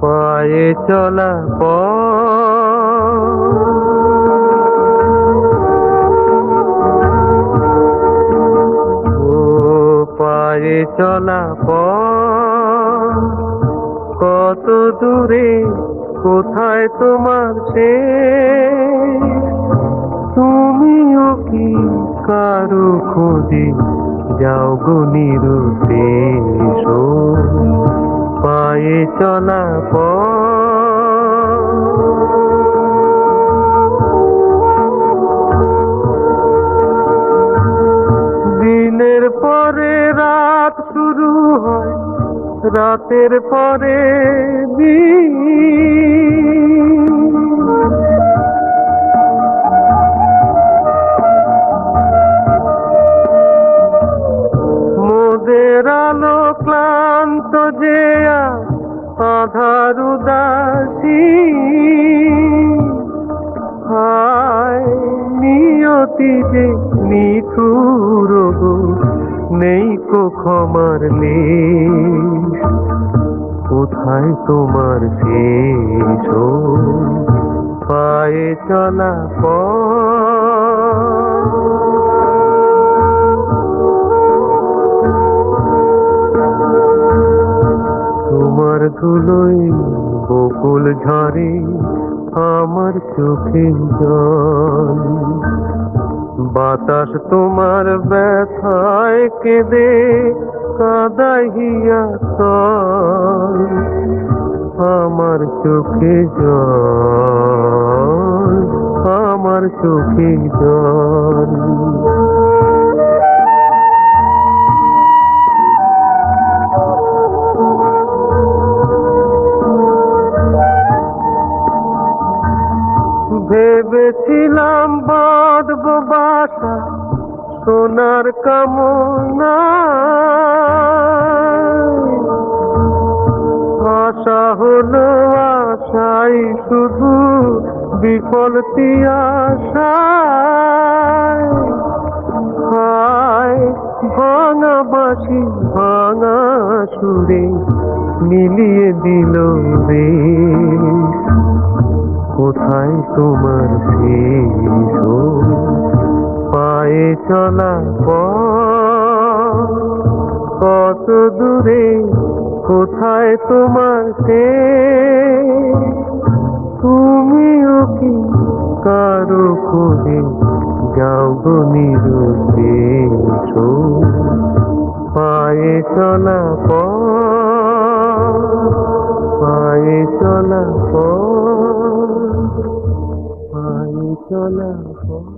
পায়ে চলা পায়ে চলা কত দূরে, কোথায় তোমার সে? তুমিও কি কারও খোঁজে? যাও গো নিরুদ্দেশ, পায়ে চলা দিনের রাতের পরে মোদের আলো ক্লান্ত যে আধার উদাসী। হায়, নিয়তি যে নিঠুর নেই কো ক্ষমার লেশ। কোথায় তোমার শেষ পায়ে চলা তোমার ধুলোই বকুল ঝরে আমার চোখে জল। বাতাস তোমার ব্যথায় কেঁদে কাদাইয়া তল আমার চোখে জল আমার চোখে জল। ভেবেছিলাম বাঁধব বাসা, সোনার কামনা। আশা হলো আশাই শুধু বিফলতি আশায় ভাঙা বাসি ভাঙা সুরে মিলিয়ে দিল রে। কোথায় তোমার ও? পায়ে চলা কত দূরে কোথায় তোমার শেষ তুমিও কি কারও খোঁজে যাও গো নিরুদ্দেশ? পায়ে চলা পায়ে চলা পায়ে চলা পথ